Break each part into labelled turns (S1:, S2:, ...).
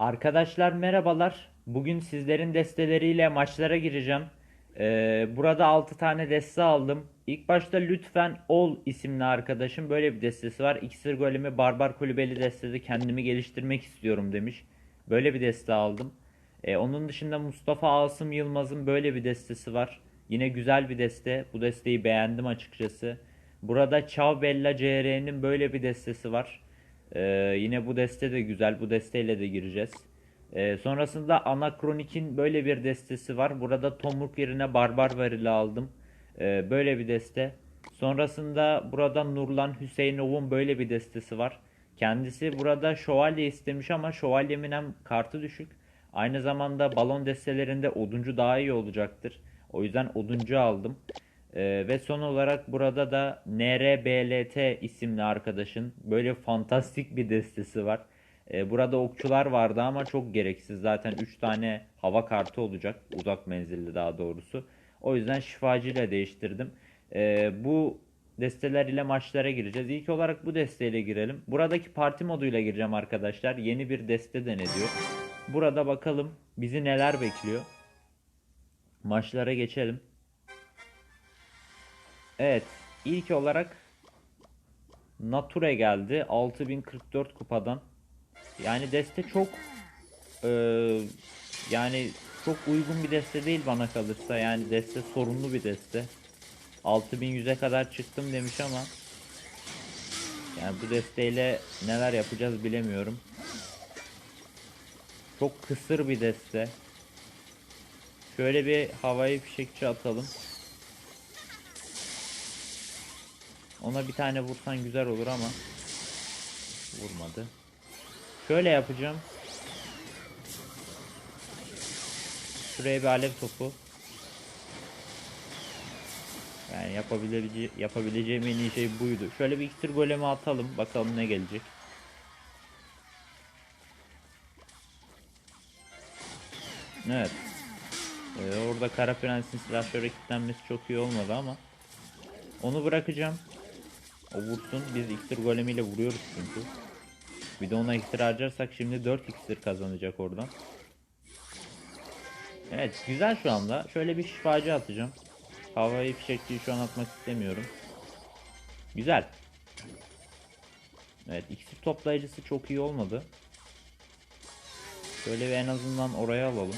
S1: Arkadaşlar merhabalar. Bugün sizlerin desteleriyle maçlara gireceğim. Ee, burada 6 tane deste aldım. İlk başta Lütfen Ol isimli arkadaşım böyle bir destesi var. İksir Golemi Barbar Kulübeli destede kendimi geliştirmek istiyorum demiş. Böyle bir deste aldım. Ee, onun dışında Mustafa Asım Yılmaz'ın böyle bir destesi var. Yine güzel bir deste. Bu desteği beğendim açıkçası. Burada Ciao Bella CR'nin böyle bir destesi var. Ee, yine bu deste de güzel. Bu desteyle de gireceğiz. Ee, sonrasında Anakronik'in böyle bir destesi var. Burada Tomruk yerine Barbar Varili aldım. Ee, böyle bir deste. Sonrasında burada Nurlan Hüseynov'un böyle bir destesi var. Kendisi burada şövalye istemiş ama şövalyemin hem kartı düşük. Aynı zamanda balon destelerinde oduncu daha iyi olacaktır. O yüzden oduncu aldım. Ee, ve son olarak burada da NRBLT isimli arkadaşın böyle fantastik bir destesi var. Ee, burada okçular vardı ama çok gereksiz. Zaten 3 tane hava kartı olacak. Uzak menzilli daha doğrusu. O yüzden şifacı ile değiştirdim. Ee, bu desteler ile maçlara gireceğiz. İlk olarak bu desteyle girelim. Buradaki parti moduyla gireceğim arkadaşlar. Yeni bir deste denediyor. Burada bakalım bizi neler bekliyor. Maçlara geçelim. Evet. ilk olarak Nature geldi. 6044 kupadan. Yani deste çok eee, yani çok uygun bir deste değil bana kalırsa. Yani deste sorunlu bir deste. 6100'e kadar çıktım demiş ama yani bu desteyle neler yapacağız bilemiyorum. Çok kısır bir deste. Şöyle bir havayı fişekçi atalım. Ona bir tane vursan güzel olur ama vurmadı. Şöyle yapacağım. Şuraya bir alev topu. Yani yapabilece yapabileceğim en iyi şey buydu. Şöyle bir iksir golemi atalım. Bakalım ne gelecek. Evet. Ee, orada Kara Prens'in silahşöre kilitlenmesi çok iyi olmadı ama onu bırakacağım. O vursun. Biz iksir golemiyle vuruyoruz çünkü. Bir de ona iksir harcarsak şimdi 4 iksir kazanacak oradan. Evet güzel şu anda. Şöyle bir şifacı atacağım. Havayı fişekçiyi şu an atmak istemiyorum. Güzel. Evet iksir toplayıcısı çok iyi olmadı. Şöyle bir en azından oraya alalım.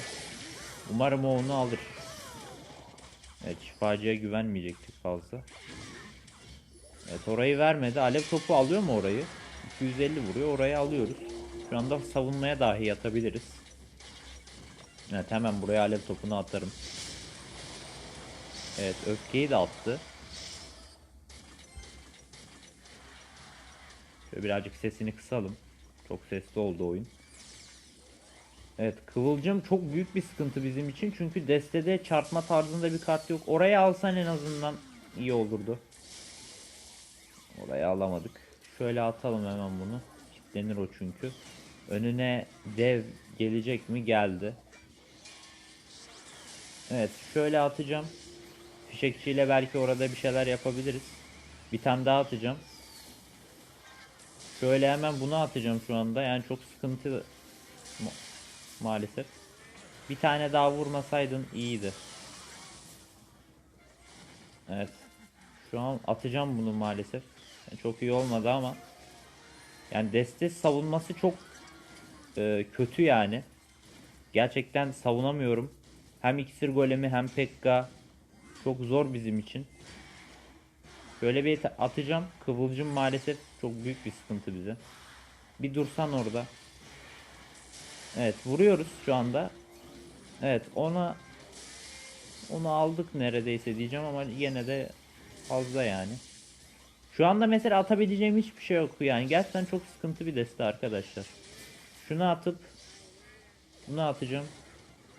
S1: Umarım o onu alır. Evet şifacıya güvenmeyecektik fazla. Evet orayı vermedi. Alev topu alıyor mu orayı? 250 vuruyor. Orayı alıyoruz. Şu anda savunmaya dahi yatabiliriz. Evet hemen buraya alev topunu atarım. Evet öfkeyi de attı. Şöyle birazcık sesini kısalım. Çok sesli oldu oyun. Evet Kıvılcım çok büyük bir sıkıntı bizim için. Çünkü destede çarpma tarzında bir kart yok. Oraya alsan en azından iyi olurdu. Oraya alamadık. Şöyle atalım hemen bunu. Kitlenir o çünkü. Önüne dev gelecek mi? Geldi. Evet şöyle atacağım. Fişekçiyle belki orada bir şeyler yapabiliriz. Bir tane daha atacağım. Şöyle hemen bunu atacağım şu anda. Yani çok sıkıntı ma- maalesef. Bir tane daha vurmasaydın iyiydi. Evet. Şu an atacağım bunu maalesef. Yani çok iyi olmadı ama. Yani deste savunması çok e, kötü yani. Gerçekten savunamıyorum. Hem iksir golemi hem pekka çok zor bizim için. Şöyle bir ta- atacağım. Kıvılcım maalesef çok büyük bir sıkıntı bize. Bir dursan orada. Evet vuruyoruz şu anda. Evet ona onu aldık neredeyse diyeceğim ama yine de fazla yani. Şu anda mesela atabileceğim hiçbir şey yok yani. Gerçekten çok sıkıntı bir deste arkadaşlar. Şunu atıp bunu atacağım.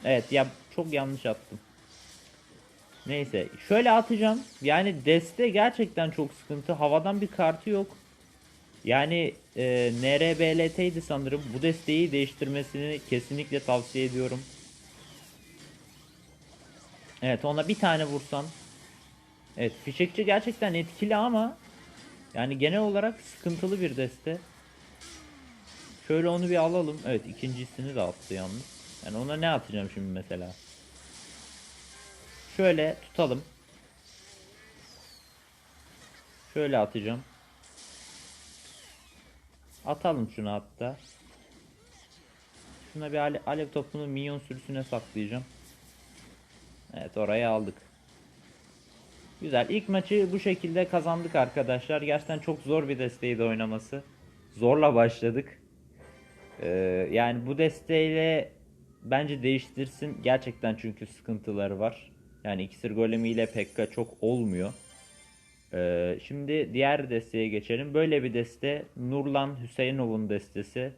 S1: Evet ya çok yanlış attım. Neyse şöyle atacağım. Yani deste gerçekten çok sıkıntı. Havadan bir kartı yok. Yani e, NRBLT'ydi sanırım. Bu desteği değiştirmesini kesinlikle tavsiye ediyorum. Evet ona bir tane vursan. Evet fişekçi gerçekten etkili ama yani genel olarak sıkıntılı bir deste. Şöyle onu bir alalım. Evet ikincisini de attı yalnız. Yani ona ne atacağım şimdi mesela? Şöyle tutalım. Şöyle atacağım. Atalım şunu hatta. Şuna bir ale- alev topunu minyon sürüsüne saklayacağım. Evet orayı aldık. Güzel. İlk maçı bu şekilde kazandık arkadaşlar. Gerçekten çok zor bir desteğiydi oynaması. Zorla başladık. Ee, yani bu desteğiyle bence değiştirsin. Gerçekten çünkü sıkıntıları var. Yani iksir golemiyle Pekka çok olmuyor. Ee, şimdi diğer desteğe geçelim. Böyle bir deste Nurlan Hüseyinov'un destesi.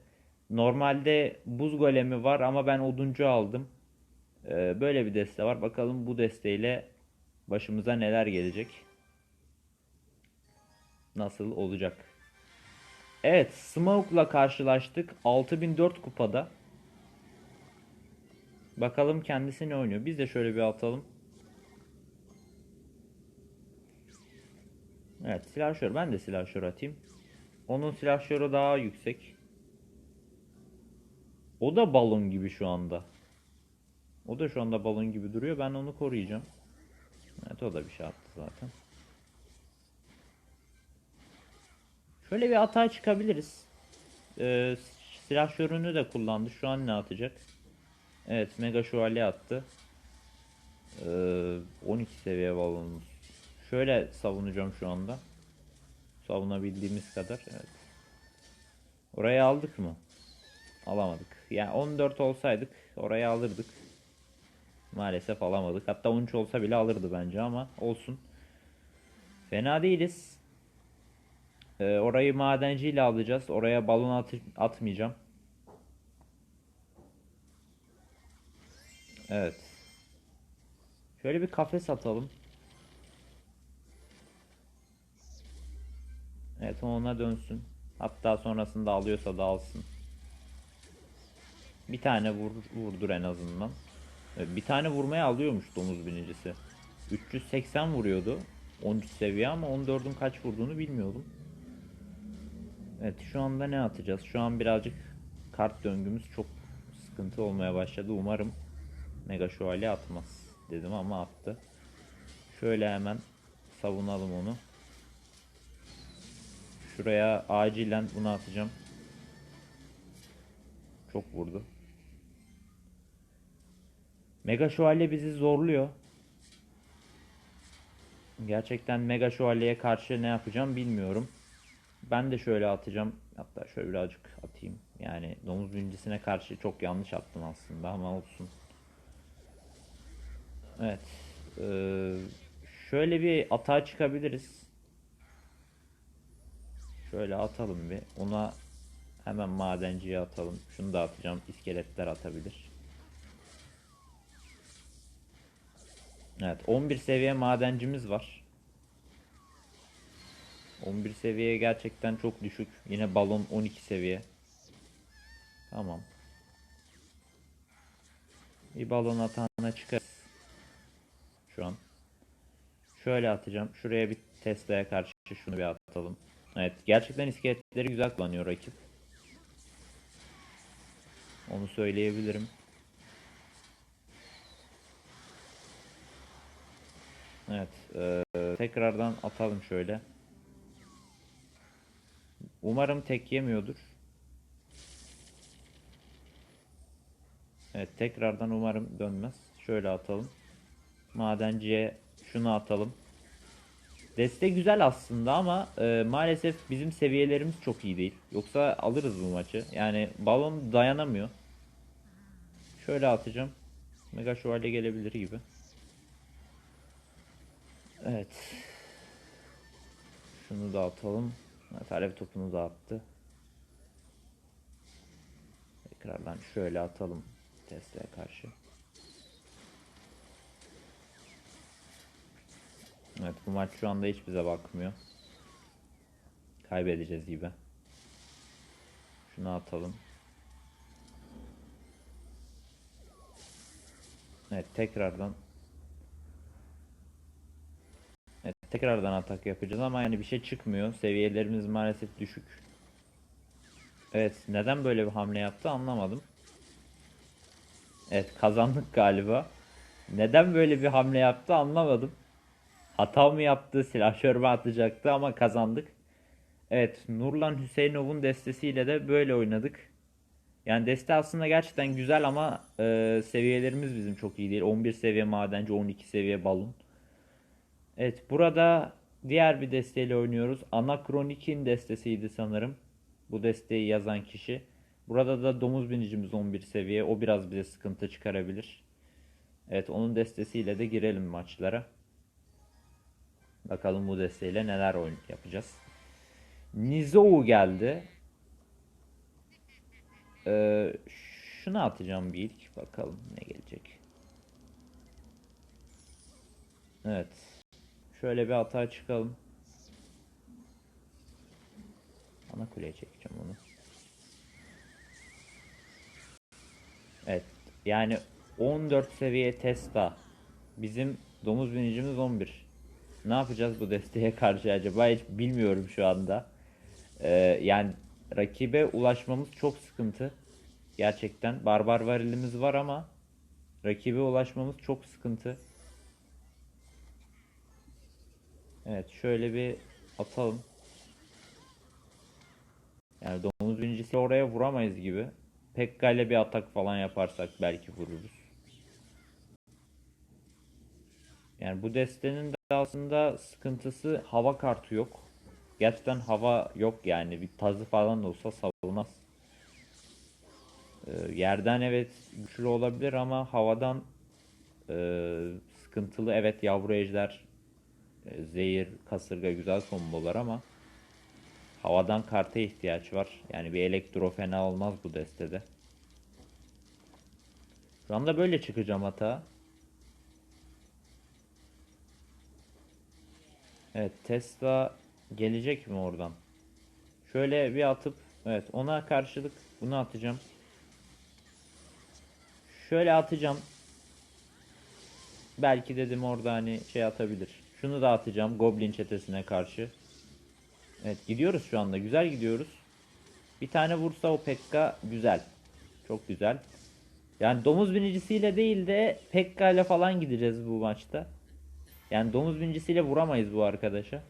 S1: Normalde buz golemi var ama ben oduncu aldım. Ee, böyle bir deste var. Bakalım bu desteğiyle başımıza neler gelecek. Nasıl olacak? Evet, Smoke'la karşılaştık. 6004 kupada. Bakalım kendisi ne oynuyor. Biz de şöyle bir atalım. Evet, silahşör. Ben de silahşör atayım. Onun silahşörü daha yüksek. O da balon gibi şu anda. O da şu anda balon gibi duruyor. Ben onu koruyacağım. Evet o da bir şey attı zaten. Şöyle bir hata çıkabiliriz. Ee, silah şörünü de kullandı. Şu an ne atacak? Evet mega şövalye attı. Ee, 12 seviye balonumuz. Şöyle savunacağım şu anda. Savunabildiğimiz kadar. Evet. Orayı aldık mı? Alamadık. Yani 14 olsaydık orayı alırdık. Maalesef alamadık. Hatta 13 olsa bile alırdı bence ama olsun. Fena değiliz. Ee, orayı madenciyle alacağız. Oraya balon at atmayacağım. Evet. Şöyle bir kafes atalım. Evet ona dönsün. Hatta sonrasında alıyorsa da alsın. Bir tane vur, vurdur en azından. Evet, Bir tane vurmaya alıyormuş domuz binicisi. 380 vuruyordu. 13 seviye ama 14'ün kaç vurduğunu bilmiyordum. Evet şu anda ne atacağız? Şu an birazcık kart döngümüz çok sıkıntı olmaya başladı. Umarım Mega Şövalye atmaz dedim ama attı. Şöyle hemen savunalım onu. Şuraya acilen bunu atacağım. Çok vurdu. Mega Şövalye bizi zorluyor. Gerçekten Mega Şövalye'ye karşı ne yapacağım bilmiyorum. Ben de şöyle atacağım. Hatta şöyle birazcık atayım. Yani domuz birincisine karşı çok yanlış attım aslında ama olsun. Evet. Ee, şöyle bir atağa çıkabiliriz. Şöyle atalım bir. Ona hemen madenciye atalım. Şunu da atacağım. İskeletler atabilir. Evet 11 seviye madencimiz var. 11 seviye gerçekten çok düşük. Yine balon 12 seviye. Tamam. Bir balon atağına çıkarız. Şu an. Şöyle atacağım. Şuraya bir Tesla'ya karşı şunu bir atalım. Evet gerçekten iskeletleri güzel kullanıyor rakip. Onu söyleyebilirim. Evet. eee, tekrardan atalım şöyle. Umarım tek yemiyordur. Evet tekrardan umarım dönmez. Şöyle atalım. Madenciye şunu atalım. Deste güzel aslında ama e, maalesef bizim seviyelerimiz çok iyi değil. Yoksa alırız bu maçı. Yani balon dayanamıyor. Şöyle atacağım. Mega şövalye gelebilir gibi. Evet. Şunu da atalım. Evet, alev topunu da attı. Tekrardan şöyle atalım Tesla'ya karşı. Evet bu maç şu anda hiç bize bakmıyor. Kaybedeceğiz gibi. Şunu atalım. Evet tekrardan Evet, tekrardan atak yapacağız ama yani bir şey çıkmıyor. Seviyelerimiz maalesef düşük. Evet, neden böyle bir hamle yaptı anlamadım. Evet, kazandık galiba. Neden böyle bir hamle yaptı anlamadım. Hata mı yaptı, silahşör mü atacaktı ama kazandık. Evet, Nurlan Hüseynov'un destesiyle de böyle oynadık. Yani deste aslında gerçekten güzel ama e, seviyelerimiz bizim çok iyi değil. 11 seviye madenci, 12 seviye balon. Evet, burada diğer bir desteyle oynuyoruz. Anakronik'in destesiydi sanırım. Bu desteği yazan kişi. Burada da domuz binicimiz 11 seviye. O biraz bize sıkıntı çıkarabilir. Evet, onun destesiyle de girelim maçlara. Bakalım bu desteğiyle neler oyun yapacağız. Nizou geldi. Ee, şunu atacağım bir ilk. Bakalım ne gelecek. Evet. Şöyle bir hata çıkalım. Ana kuleye çekeceğim onu. Evet. Yani 14 seviye Tesla. Bizim domuz binicimiz 11. Ne yapacağız bu desteğe karşı acaba hiç bilmiyorum şu anda. Ee, yani rakibe ulaşmamız çok sıkıntı. Gerçekten barbar varilimiz var ama rakibe ulaşmamız çok sıkıntı. Evet şöyle bir atalım. Yani domuz binicisi oraya vuramayız gibi. Pekka ile bir atak falan yaparsak belki vururuz. Yani bu destenin de aslında sıkıntısı hava kartı yok. Gerçekten hava yok yani bir tazı falan da olsa savunmaz. Ee, yerden evet güçlü olabilir ama havadan e, sıkıntılı. Evet yavru ejder, e, zehir, kasırga güzel kombolar ama havadan karta ihtiyaç var. Yani bir elektro fena olmaz bu destede. Şu anda böyle çıkacağım hata. Evet Tesla gelecek mi oradan? Şöyle bir atıp evet ona karşılık bunu atacağım. Şöyle atacağım. Belki dedim orada hani şey atabilir. Şunu da atacağım Goblin çetesine karşı. Evet gidiyoruz şu anda. Güzel gidiyoruz. Bir tane vursa o Pekka güzel. Çok güzel. Yani domuz binicisiyle değil de Pekka ile falan gideceğiz bu maçta. Yani domuz binicisiyle vuramayız bu arkadaşa.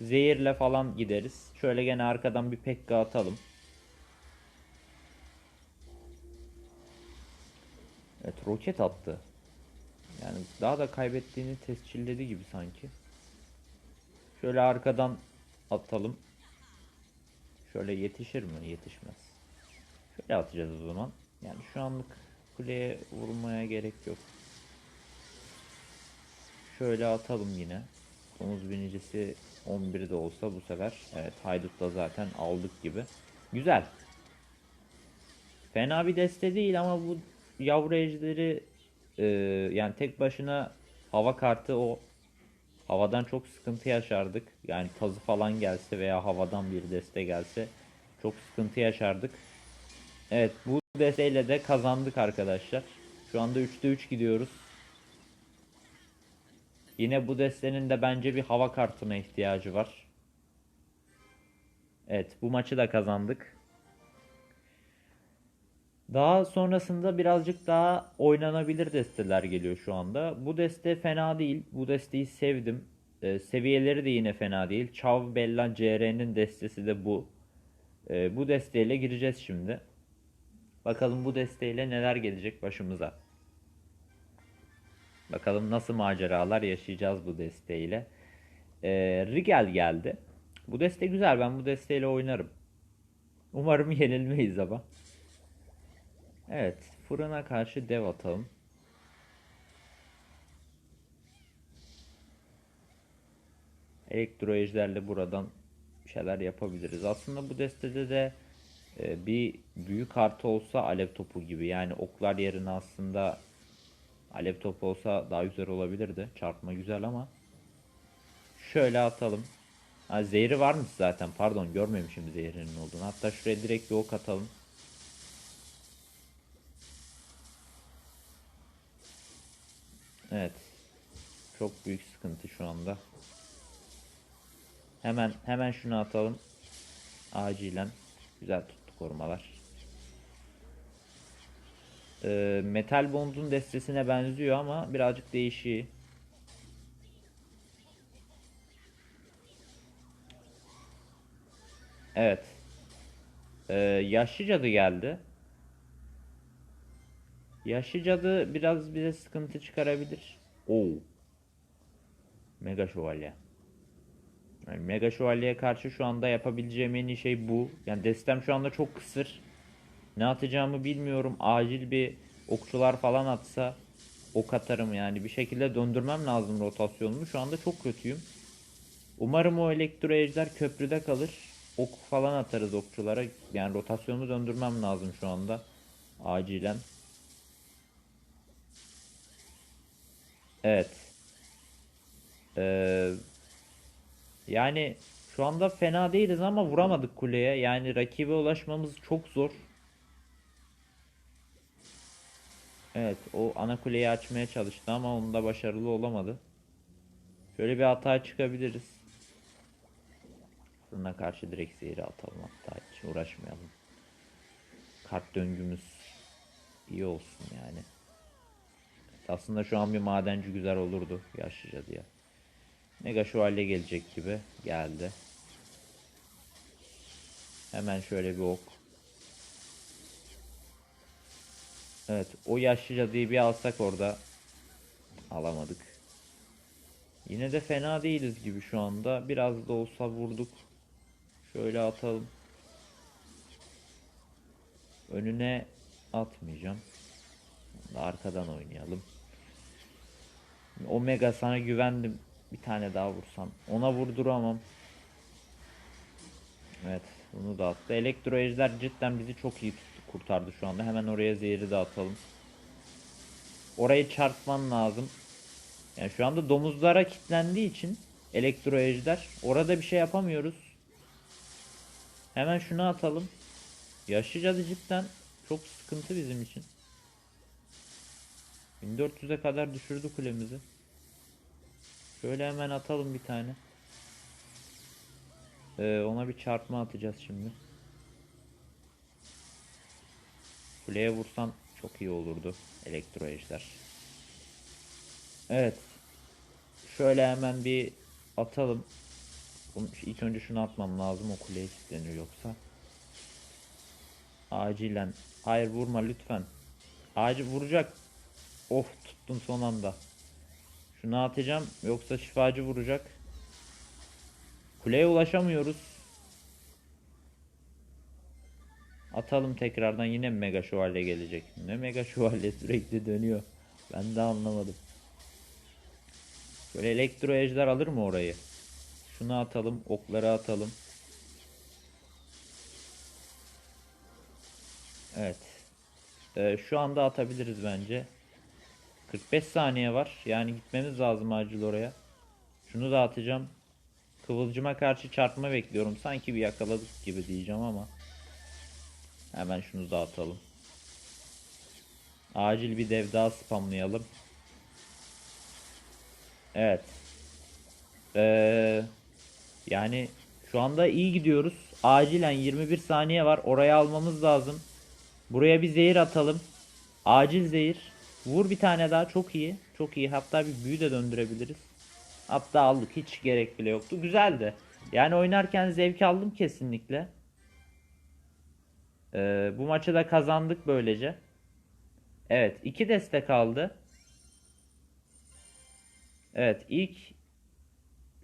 S1: Zehirle falan gideriz. Şöyle gene arkadan bir Pekka atalım. Evet roket attı. Yani daha da kaybettiğini tescilledi gibi sanki. Şöyle arkadan atalım. Şöyle yetişir mi? Yetişmez. Şöyle atacağız o zaman. Yani şu anlık kuleye vurmaya gerek yok. Şöyle atalım yine. Domuz binicisi 11'de olsa bu sefer. Evet haydut da zaten aldık gibi. Güzel. Fena bir deste değil ama bu yavru ejderi e, yani tek başına hava kartı o havadan çok sıkıntı yaşardık. Yani tazı falan gelse veya havadan bir deste gelse çok sıkıntı yaşardık. Evet bu desteyle de kazandık arkadaşlar. Şu anda 3'te 3 gidiyoruz. Yine bu destenin de bence bir hava kartına ihtiyacı var. Evet bu maçı da kazandık. Daha sonrasında birazcık daha oynanabilir desteler geliyor şu anda. Bu deste fena değil. Bu desteyi sevdim. Ee, seviyeleri de yine fena değil. Chav Bella CR'nin destesi de bu. Ee, bu desteyle gireceğiz şimdi. Bakalım bu desteyle neler gelecek başımıza. Bakalım nasıl maceralar yaşayacağız bu desteğiyle. Ee, Rigel geldi. Bu deste güzel. Ben bu desteğiyle oynarım. Umarım yenilmeyiz ama. Evet. Fırına karşı dev atalım. Elektro ejderle buradan şeyler yapabiliriz. Aslında bu destede de e, bir büyük artı olsa alev topu gibi. Yani oklar yerine aslında alev topu olsa daha güzel olabilirdi. Çarpma güzel ama. Şöyle atalım. Ha, zehri varmış zaten. Pardon görmemişim zehrinin olduğunu. Hatta şuraya direkt bir ok atalım. Evet. Çok büyük sıkıntı şu anda. Hemen hemen şunu atalım. Acilen. Güzel tuttu korumalar. Ee, Metal Bond'un destesine benziyor ama birazcık değişiği. Evet. Ee, yaşlı cadı geldi. Yaşlı cadı biraz bize sıkıntı çıkarabilir. Oo. Mega şövalye. Yani Mega şövalyeye karşı şu anda yapabileceğim en iyi şey bu. Yani destem şu anda çok kısır. Ne atacağımı bilmiyorum. Acil bir okçular falan atsa ok atarım yani. Bir şekilde döndürmem lazım rotasyonumu. Şu anda çok kötüyüm. Umarım o elektro ejder köprüde kalır. Ok falan atarız okçulara. Yani rotasyonumu döndürmem lazım şu anda. Acilen. Evet. Ee, yani şu anda fena değiliz ama vuramadık kuleye. Yani rakibe ulaşmamız çok zor. Evet, o ana kuleyi açmaya çalıştı ama onda başarılı olamadı. Şöyle bir hata çıkabiliriz. Fırına karşı direkt zehri atalım hatta hiç uğraşmayalım. Kart döngümüz iyi olsun yani. Aslında şu an bir madenci güzel olurdu yaşlıca diye. Mega şövalye gelecek gibi geldi. Hemen şöyle bir ok. Evet o yaşlı cadıyı bir alsak orada alamadık. Yine de fena değiliz gibi şu anda. Biraz da olsa vurduk. Şöyle atalım. Önüne atmayacağım. Arkadan oynayalım. Omega sana güvendim. Bir tane daha vursam. Ona vurduramam. Evet. Bunu da attı. Elektro ejder cidden bizi çok iyi tuttu, kurtardı şu anda. Hemen oraya zehri de atalım. Orayı çarpman lazım. Yani şu anda domuzlara kilitlendiği için elektro ejder. Orada bir şey yapamıyoruz. Hemen şunu atalım. Yaşlı cadı cidden çok sıkıntı bizim için. 1400'e kadar düşürdü kulemizi. Şöyle hemen atalım bir tane. Ee, ona bir çarpma atacağız şimdi. Kuleye vursan çok iyi olurdu. Elektro ejder. Evet. Şöyle hemen bir atalım. İlk önce şunu atmam lazım. O kuleye kilitleniyor yoksa. Acilen. Hayır vurma lütfen. Acil vuracak. Of tuttum son anda. Şunu atacağım yoksa şifacı vuracak. Kuleye ulaşamıyoruz. Atalım tekrardan yine mega şövalye gelecek? Ne mega şövalye sürekli dönüyor. Ben de anlamadım. Böyle elektro ejder alır mı orayı? Şunu atalım, okları atalım. Evet. Ee, şu anda atabiliriz bence. 45 saniye var. Yani gitmemiz lazım acil oraya. Şunu da atacağım. Kıvılcıma karşı çarpma bekliyorum. Sanki bir yakaladık gibi diyeceğim ama. Hemen şunu da atalım. Acil bir dev daha spamlayalım. Evet. Ee, yani şu anda iyi gidiyoruz. Acilen 21 saniye var. Oraya almamız lazım. Buraya bir zehir atalım. Acil zehir. Vur bir tane daha çok iyi. Çok iyi. Hatta bir büyü de döndürebiliriz. Hatta aldık. Hiç gerek bile yoktu. Güzeldi. Yani oynarken zevk aldım kesinlikle. Ee, bu maçı da kazandık böylece. Evet. iki destek kaldı. Evet. ilk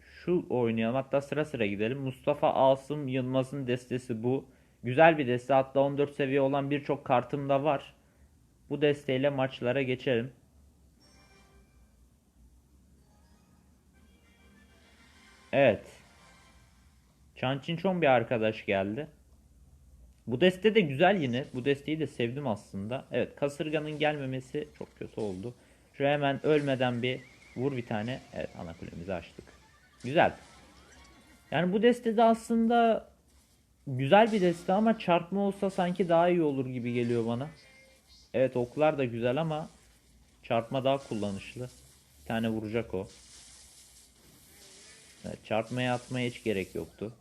S1: şu oynayalım. Hatta sıra sıra gidelim. Mustafa Asım Yılmaz'ın destesi bu. Güzel bir deste. Hatta 14 seviye olan birçok kartım da var. Bu desteğiyle maçlara geçelim. Evet. Çançinçon bir arkadaş geldi. Bu deste de güzel yine. Bu desteği de sevdim aslında. Evet kasırganın gelmemesi çok kötü oldu. Şuraya hemen ölmeden bir vur bir tane. Evet ana kulemizi açtık. Güzel. Yani bu destede aslında güzel bir deste ama çarpma olsa sanki daha iyi olur gibi geliyor bana. Evet oklar da güzel ama çarpma daha kullanışlı. Bir tane vuracak o. Evet, çarpmaya atmaya hiç gerek yoktu.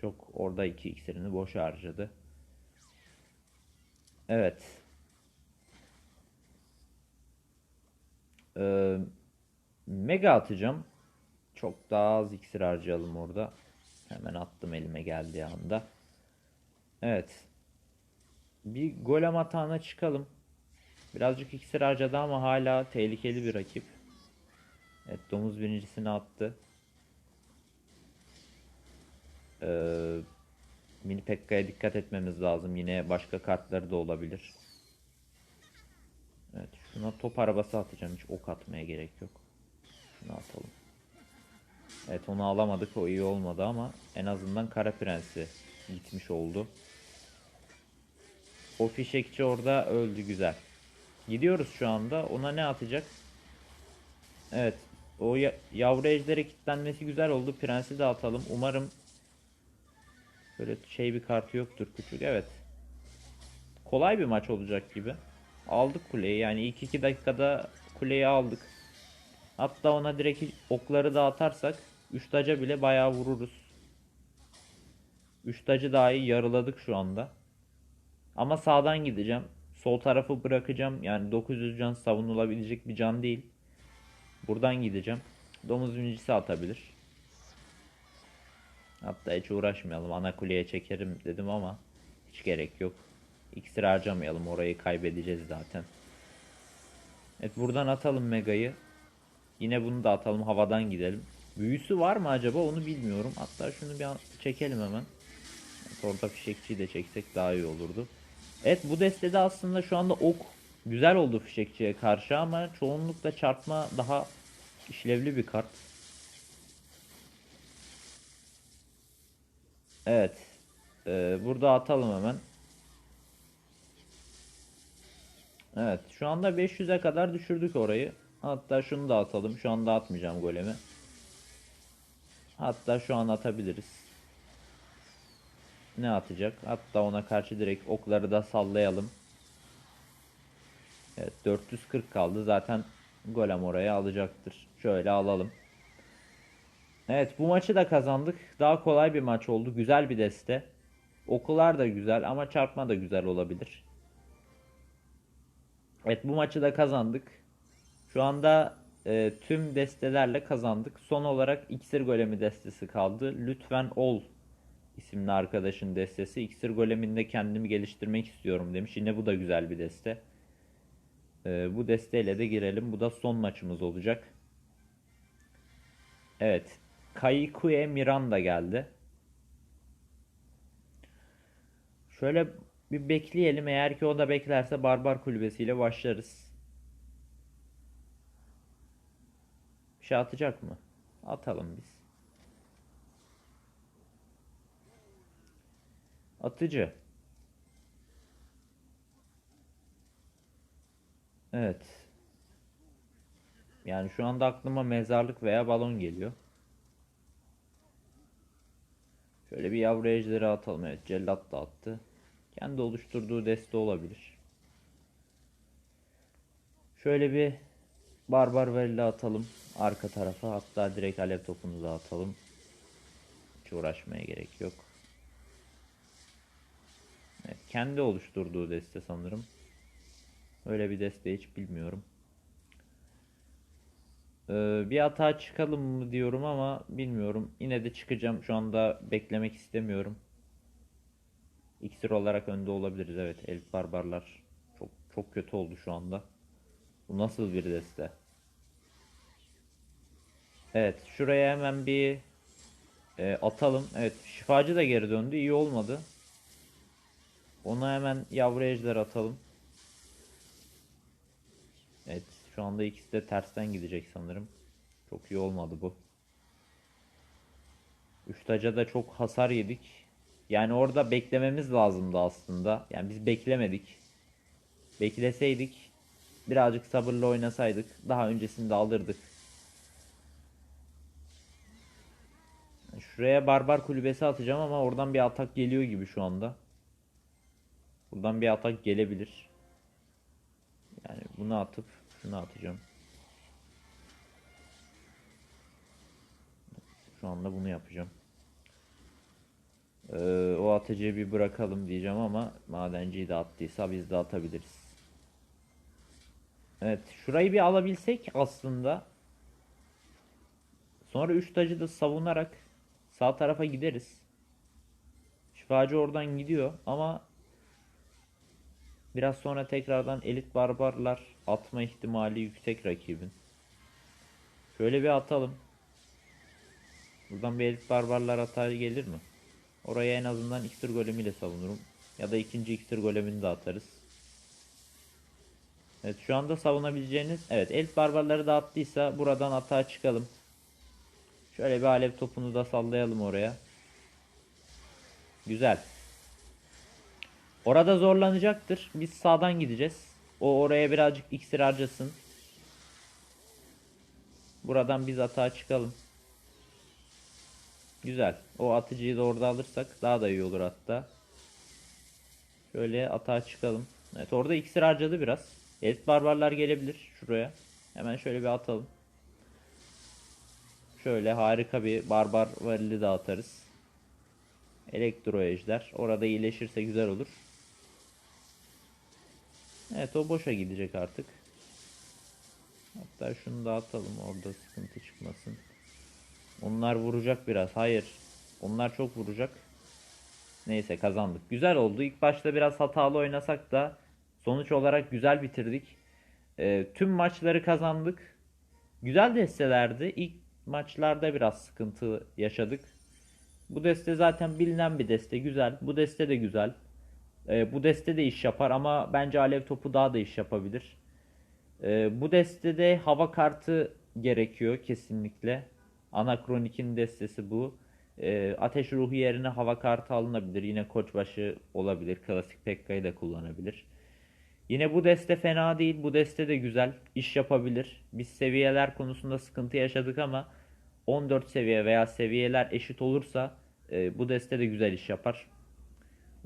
S1: Çok orada iki iksirini boş harcadı. Evet. Ee, mega atacağım. Çok daha az iksir harcayalım orada. Hemen attım elime geldiği anda. Evet. Bir golem atağına çıkalım. Birazcık iksir harcadı ama hala tehlikeli bir rakip. Evet domuz birincisini attı. Ee, Mini Pekka'ya dikkat etmemiz lazım. Yine başka kartları da olabilir. Evet şuna top arabası atacağım. Hiç ok atmaya gerek yok. Şunu atalım. Evet onu alamadık. O iyi olmadı ama en azından Kara Prensi gitmiş oldu. O fişekçi orada öldü güzel. Gidiyoruz şu anda. Ona ne atacak? Evet. O ya- yavru ejdere kilitlenmesi güzel oldu. Prensi de atalım. Umarım böyle şey bir kartı yoktur küçük. Evet. Kolay bir maç olacak gibi. Aldık kuleyi. Yani ilk iki dakikada kuleyi aldık. Hatta ona direkt okları da atarsak 3 taca bile bayağı vururuz. 3 tacı dahi yarıladık şu anda. Ama sağdan gideceğim. Sol tarafı bırakacağım. Yani 900 can savunulabilecek bir can değil. Buradan gideceğim. Domuz binicisi atabilir. Hatta hiç uğraşmayalım. Ana kuleye çekerim dedim ama hiç gerek yok. İksir harcamayalım. Orayı kaybedeceğiz zaten. Evet buradan atalım Mega'yı. Yine bunu da atalım. Havadan gidelim. Büyüsü var mı acaba onu bilmiyorum. Hatta şunu bir çekelim hemen. Evet, orada fişekçiyi de çeksek daha iyi olurdu. Evet bu destede aslında şu anda ok güzel oldu fişekçiye karşı ama çoğunlukla çarpma daha işlevli bir kart. Evet. Ee, burada atalım hemen. Evet. Şu anda 500'e kadar düşürdük orayı. Hatta şunu da atalım. Şu anda atmayacağım golemi. Hatta şu an atabiliriz. Ne atacak? Hatta ona karşı direkt okları da sallayalım. Evet 440 kaldı. Zaten golem oraya alacaktır. Şöyle alalım. Evet bu maçı da kazandık. Daha kolay bir maç oldu. Güzel bir deste. Okular da güzel ama çarpma da güzel olabilir. Evet bu maçı da kazandık. Şu anda e, tüm destelerle kazandık. Son olarak iksir golemi destesi kaldı. Lütfen ol isimli arkadaşın destesi. İksir goleminde kendimi geliştirmek istiyorum demiş. Yine bu da güzel bir deste. E, bu desteyle de girelim. Bu da son maçımız olacak. Evet. Kaikue Miranda geldi. Şöyle bir bekleyelim. Eğer ki o da beklerse Barbar Kulübesi'yle başlarız. Bir şey atacak mı? Atalım biz. Atıcı. Evet. Yani şu anda aklıma mezarlık veya balon geliyor. Şöyle bir yavru ejderi atalım. Evet cellat da attı. Kendi oluşturduğu deste olabilir. Şöyle bir barbar vella atalım arka tarafa. Hatta direkt alev topunu da atalım. Hiç uğraşmaya gerek yok. Kendi oluşturduğu deste sanırım. Öyle bir deste hiç bilmiyorum. Ee, bir hata çıkalım mı diyorum ama bilmiyorum. Yine de çıkacağım. Şu anda beklemek istemiyorum. İksir olarak önde olabiliriz. Evet, Elf Barbarlar çok çok kötü oldu şu anda. Bu nasıl bir deste? Evet, şuraya hemen bir e, atalım. Evet, şifacı da geri döndü. İyi olmadı. Ona hemen yavru ejder atalım. Evet, şu anda ikisi de tersten gidecek sanırım. Çok iyi olmadı bu. Üç taca da çok hasar yedik. Yani orada beklememiz lazımdı aslında. Yani biz beklemedik. Bekleseydik birazcık sabırlı oynasaydık daha öncesinde alırdık. Şuraya barbar kulübesi atacağım ama oradan bir atak geliyor gibi şu anda. Buradan bir atak gelebilir. Yani bunu atıp şunu atacağım. Şu anda bunu yapacağım. Ee, o atıcıyı bir bırakalım diyeceğim ama madenciyi de attıysa biz de atabiliriz. Evet, şurayı bir alabilsek aslında. Sonra üç tacı da savunarak sağ tarafa gideriz. Şifacı oradan gidiyor ama biraz sonra tekrardan elit barbarlar atma ihtimali yüksek rakibin. Şöyle bir atalım. Buradan bir elit barbarlar hata gelir mi? Oraya en azından iksir golemiyle savunurum. Ya da ikinci iksir golemini de atarız. Evet şu anda savunabileceğiniz evet elit barbarları da attıysa buradan atağa çıkalım. Şöyle bir alev topunu da sallayalım oraya. Güzel. Orada zorlanacaktır. Biz sağdan gideceğiz. O oraya birazcık iksir harcasın. Buradan biz atağa çıkalım. Güzel. O atıcıyı da orada alırsak daha da iyi olur hatta. Şöyle atağa çıkalım. Evet orada iksir harcadı biraz. Elit barbarlar gelebilir şuraya. Hemen şöyle bir atalım. Şöyle harika bir barbar varili de atarız. Elektro ejder. Orada iyileşirse güzel olur. Evet o boşa gidecek artık. Hatta şunu da atalım orada sıkıntı çıkmasın. Onlar vuracak biraz. Hayır. Onlar çok vuracak. Neyse kazandık. Güzel oldu. İlk başta biraz hatalı oynasak da sonuç olarak güzel bitirdik. Ee, tüm maçları kazandık. Güzel destelerdi. İlk maçlarda biraz sıkıntı yaşadık. Bu deste zaten bilinen bir deste. Güzel. Bu deste de güzel. Ee, bu deste de iş yapar ama bence alev topu daha da iş yapabilir. Ee, bu destede hava kartı gerekiyor kesinlikle. Anakronik'in destesi bu. Ee, ateş ruhu yerine hava kartı alınabilir. Yine koçbaşı olabilir. Klasik Pekka'yı da kullanabilir. Yine bu deste fena değil. Bu deste de güzel. iş yapabilir. Biz seviyeler konusunda sıkıntı yaşadık ama 14 seviye veya seviyeler eşit olursa e, bu deste de güzel iş yapar.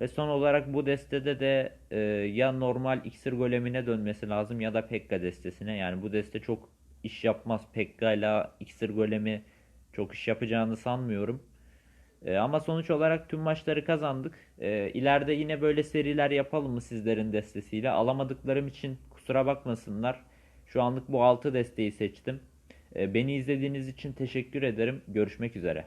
S1: Ve son olarak bu destede de e, ya normal iksir golemine dönmesi lazım ya da Pekka destesine. Yani bu deste çok iş yapmaz. Pekka ile iksir golemi çok iş yapacağını sanmıyorum. E, ama sonuç olarak tüm maçları kazandık. E, ileride yine böyle seriler yapalım mı sizlerin destesiyle? Alamadıklarım için kusura bakmasınlar. Şu anlık bu 6 desteği seçtim. E, beni izlediğiniz için teşekkür ederim. Görüşmek üzere.